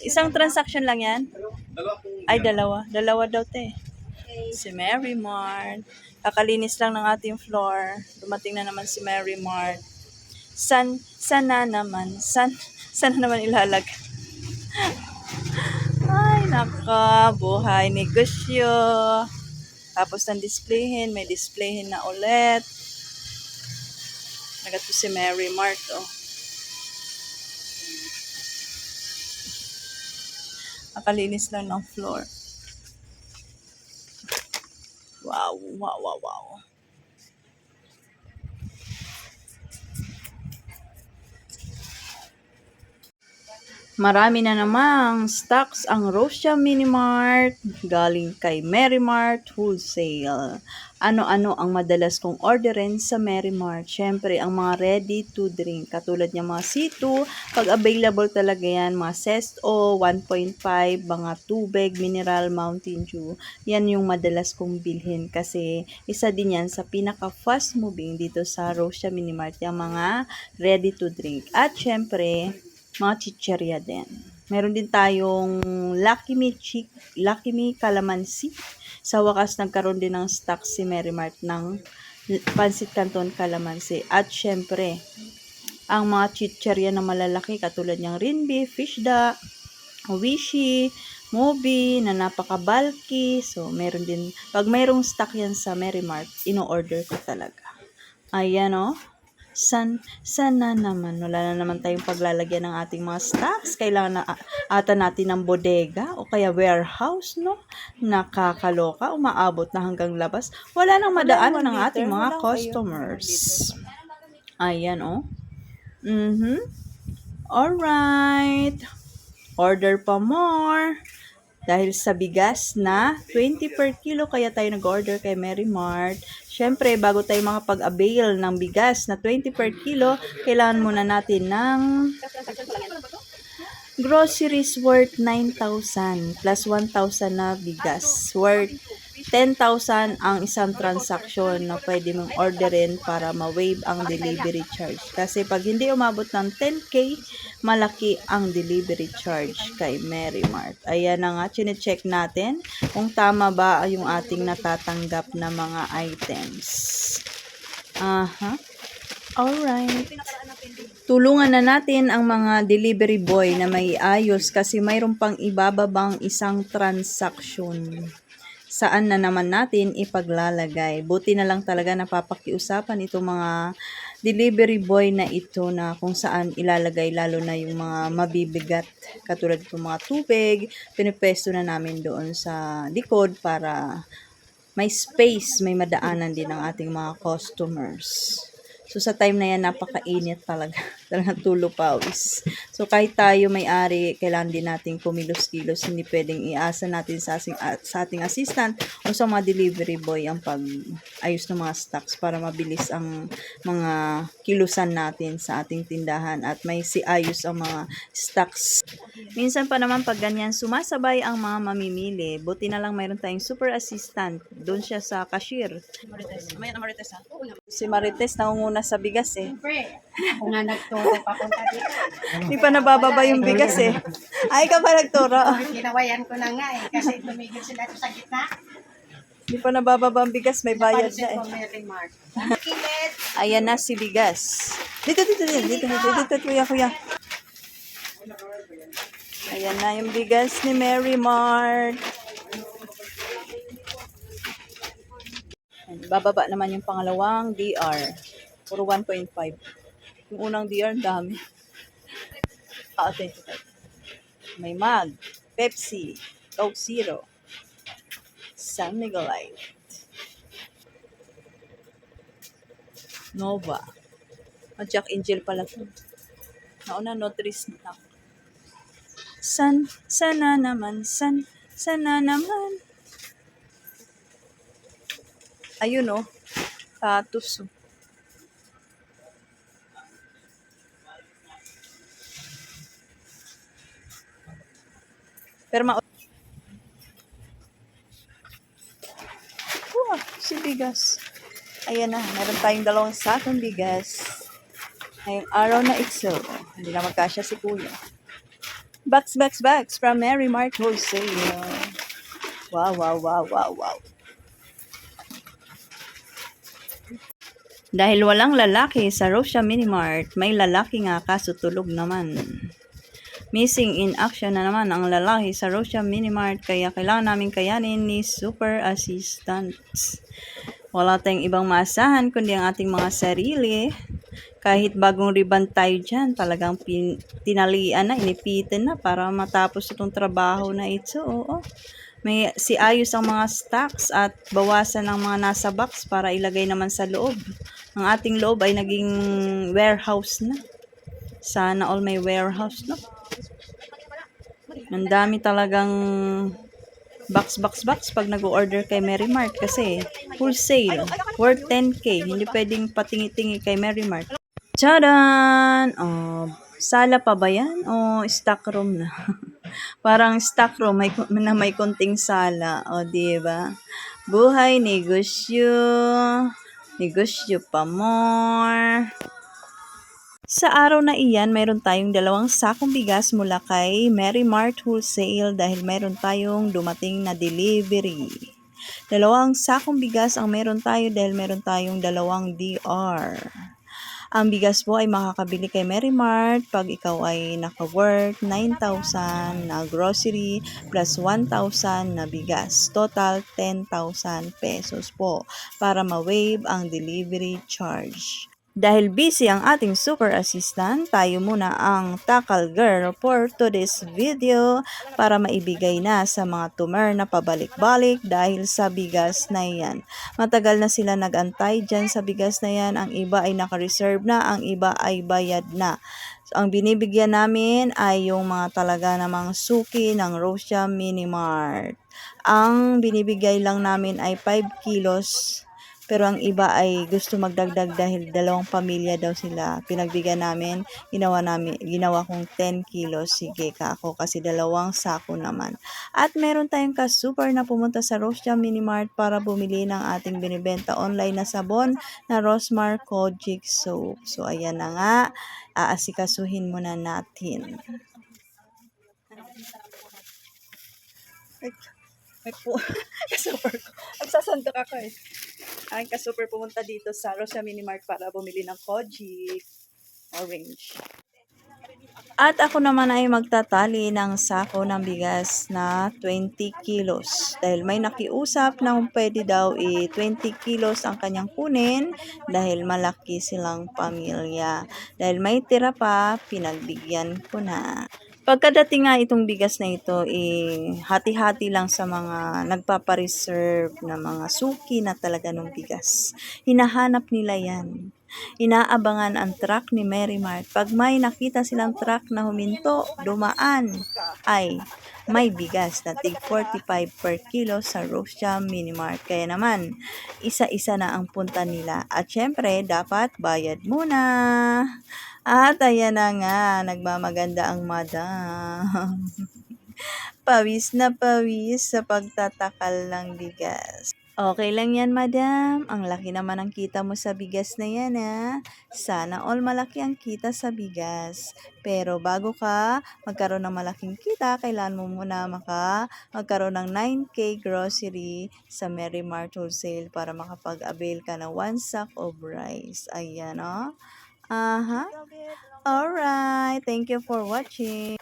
Isang transaction. Lang yan? Ay, dalawa. Dalawa daw, te. Si Mary Mart. Kakalinis lang ng ating floor. Dumating na naman si Mary Mart. San, sana naman, san, sana naman ilalag. Ay, naka, buhay negosyo. Tapos ng displayhin, may displayhin na ulit. Nagato si Mary Mart, oh. Nakalinis lang ng floor. Wow, wow, wow, wow. Marami na namang stocks ang Rosia Mini Mart galing kay Mary Mart Wholesale. Ano-ano ang madalas kong orderin sa Mary Mart? Siyempre, ang mga ready to drink. Katulad ng mga C2, pag available talaga yan, mga Sesto, 1.5, mga tubig, mineral, Mountain Dew. Yan yung madalas kong bilhin kasi isa din yan sa pinaka-fast moving dito sa Rosia Mini Mart, yung mga ready to drink. At syempre, mga chicherya din. Meron din tayong Lucky Me, Chick, Lucky Me Calamansi. Sa wakas, nagkaroon din ng stock si Mary Mart ng Pansit Canton Calamansi. At syempre, ang mga chicherya na malalaki katulad ng Rinbi, Fishda, Wishi, Mobi, na napaka-bulky. So, meron din, pag mayroong stock yan sa Mary Mart, ino-order ko talaga. Ayan o. San, sana naman, wala na naman tayong paglalagyan ng ating mga stocks. Kailangan na a- ata natin ng bodega o kaya warehouse, no? Nakakaloka, umaabot na hanggang labas. Wala nang madaan ng ating mga customers. Ayan, oh. Mhm. Alright. Order pa more. Dahil sa bigas na 20 per kilo, kaya tayo nag-order kay Mary Mart. Siyempre, bago tayo makapag-avail ng bigas na 20 per kilo, kailangan muna natin ng groceries worth 9,000 plus 1,000 na bigas worth 10,000 ang isang transaction na pwede mong orderin para ma-waive ang delivery charge. Kasi pag hindi umabot ng 10k, malaki ang delivery charge kay Mary Mart. Ayan na nga, chinecheck natin kung tama ba yung ating natatanggap na mga items. Aha. Alright. Tulungan na natin ang mga delivery boy na may ayos kasi mayroon pang ibababang isang transaction. Saan na naman natin ipaglalagay. Buti na lang talaga napapakiusapan itong mga delivery boy na ito na kung saan ilalagay lalo na yung mga mabibigat katulad ng mga tubig. Pinipesto na namin doon sa likod para may space, may madaanan din ang ating mga customers. So sa time na yan, napakainit talaga. Talagang tulo pawis. So kahit tayo may-ari, kailangan din natin kumilos-kilos. Hindi pwedeng iasa natin sa, asing, sa ating assistant o sa mga delivery boy ang pag-ayos ng mga stocks para mabilis ang mga kilusan natin sa ating tindahan at may si ayos ang mga stocks. Minsan pa naman pag ganyan, sumasabay ang mga mamimili. Buti na lang mayroon tayong super assistant. Doon siya sa cashier. Marites. May Marites ha? Si Marites nangunguna sa bigas eh. Siyempre, ako nga nagturo papunta dito. Hindi pa nabababa yung bigas eh. Ay ka pa nagturo. Ginawayan ko na nga eh, kasi tumigil sila sa gitna. Hindi pa nabababa ang bigas, may bayad na eh. Ayan na si bigas. Dito, dito, dito, dito, dito, dito, kuya, kuya. Ayan na yung bigas ni Mary Mart. Bababa naman yung pangalawang DR. Puro 1.5. Yung unang DR, dami. Ah, 25. May mag, Pepsi, Coke Zero, San Miguelite, Nova. Ah, Jack Angel pala to. Nauna, Notris na. San, sana naman, san, sana naman. Ayun oh, status oh. Pero ma... Wow, si bigas. Ayan na, meron tayong dalawang sakong bigas. Ngayong araw na ito, hindi na magkasya si Kuya. Box, box, box from Mary Mart Wholesale. Wow, wow, wow, wow, wow. Dahil walang lalaki sa Rosia Mini Mart, may lalaki nga kaso tulog naman. Missing in action na naman ang lalaki sa Rosia Mini Mart kaya kailangan namin kayanin ni Super Assistants. Wala tayong ibang maasahan kundi ang ating mga sarili. Kahit bagong ribbon tayo dyan, talagang pin, tinalian na, inipitin na para matapos itong trabaho na ito. Oo. May si ayos ang mga stocks at bawasan ang mga nasa box para ilagay naman sa loob. Ang ating loob ay naging warehouse na. Sana all may warehouse, no? Ang dami talagang box, box, box pag nag-order kay Mary Mart kasi wholesale, worth 10k. Hindi pwedeng patingi-tingi kay Mary Mart. Tcharan! Oh, sala pa ba yan? O stock room na? Parang stock room may, na may konting sala. O, di ba? Buhay, negosyo. Negosyo pa more. Sa araw na iyan, mayroon tayong dalawang sakong bigas mula kay Mary Mart Wholesale dahil mayroon tayong dumating na delivery. Dalawang sakong bigas ang meron tayo dahil meron tayong dalawang DR. Ang bigas po ay makakabili kay Mary Mart pag ikaw ay naka-worth 9,000 na grocery plus 1,000 na bigas. Total 10,000 pesos po para ma-waive ang delivery charge. Dahil busy ang ating super assistant, tayo muna ang Takal Girl for today's video para maibigay na sa mga tumer na pabalik-balik dahil sa bigas na yan. Matagal na sila nagantay dyan sa bigas na yan. Ang iba ay naka-reserve na, ang iba ay bayad na. Ang binibigyan namin ay yung mga talaga namang suki ng Rosia Mini Mart. Ang binibigay lang namin ay 5 kilos pero ang iba ay gusto magdagdag dahil dalawang pamilya daw sila. Pinagbigyan namin, ginawa namin, ginawa kong 10 kilos. Sige ka ako kasi dalawang sako naman. At meron tayong ka-super na pumunta sa Rosia Mini Mart para bumili ng ating binibenta online na sabon na Rosmar Kojic Soap. So ayan na nga, aasikasuhin muna natin. Ay, ay po, ka-super ko. Nagsasantok ako eh. Ang ka-super pumunta dito sa Rosia Mini Mart para bumili ng Kojic Orange. At ako naman ay magtatali ng sako ng bigas na 20 kilos. Dahil may nakiusap na pwede daw i 20 kilos ang kanyang kunin dahil malaki silang pamilya. Dahil may tira pa, pinagbigyan ko na. Pagkadating nga itong bigas na ito, eh, hati-hati lang sa mga nagpapareserve na mga suki na talaga ng bigas. Hinahanap nila yan. Inaabangan ang truck ni Mary Mart. Pag may nakita silang truck na huminto, dumaan, ay may bigas na tig 45 per kilo sa Rosia Mini Mart. Kaya naman, isa-isa na ang punta nila. At syempre, dapat bayad muna. At ayan na nga, nagmamaganda ang madam. pawis na pawis sa pagtatakal ng bigas. Okay lang yan, madam. Ang laki naman ang kita mo sa bigas na yan, ha? Sana all malaki ang kita sa bigas. Pero bago ka magkaroon ng malaking kita, kailangan mo muna maka magkaroon ng 9K grocery sa Mary Mart Wholesale para makapag-avail ka ng one sack of rice. Ayan, oh. Aha. Alright. Thank you for watching.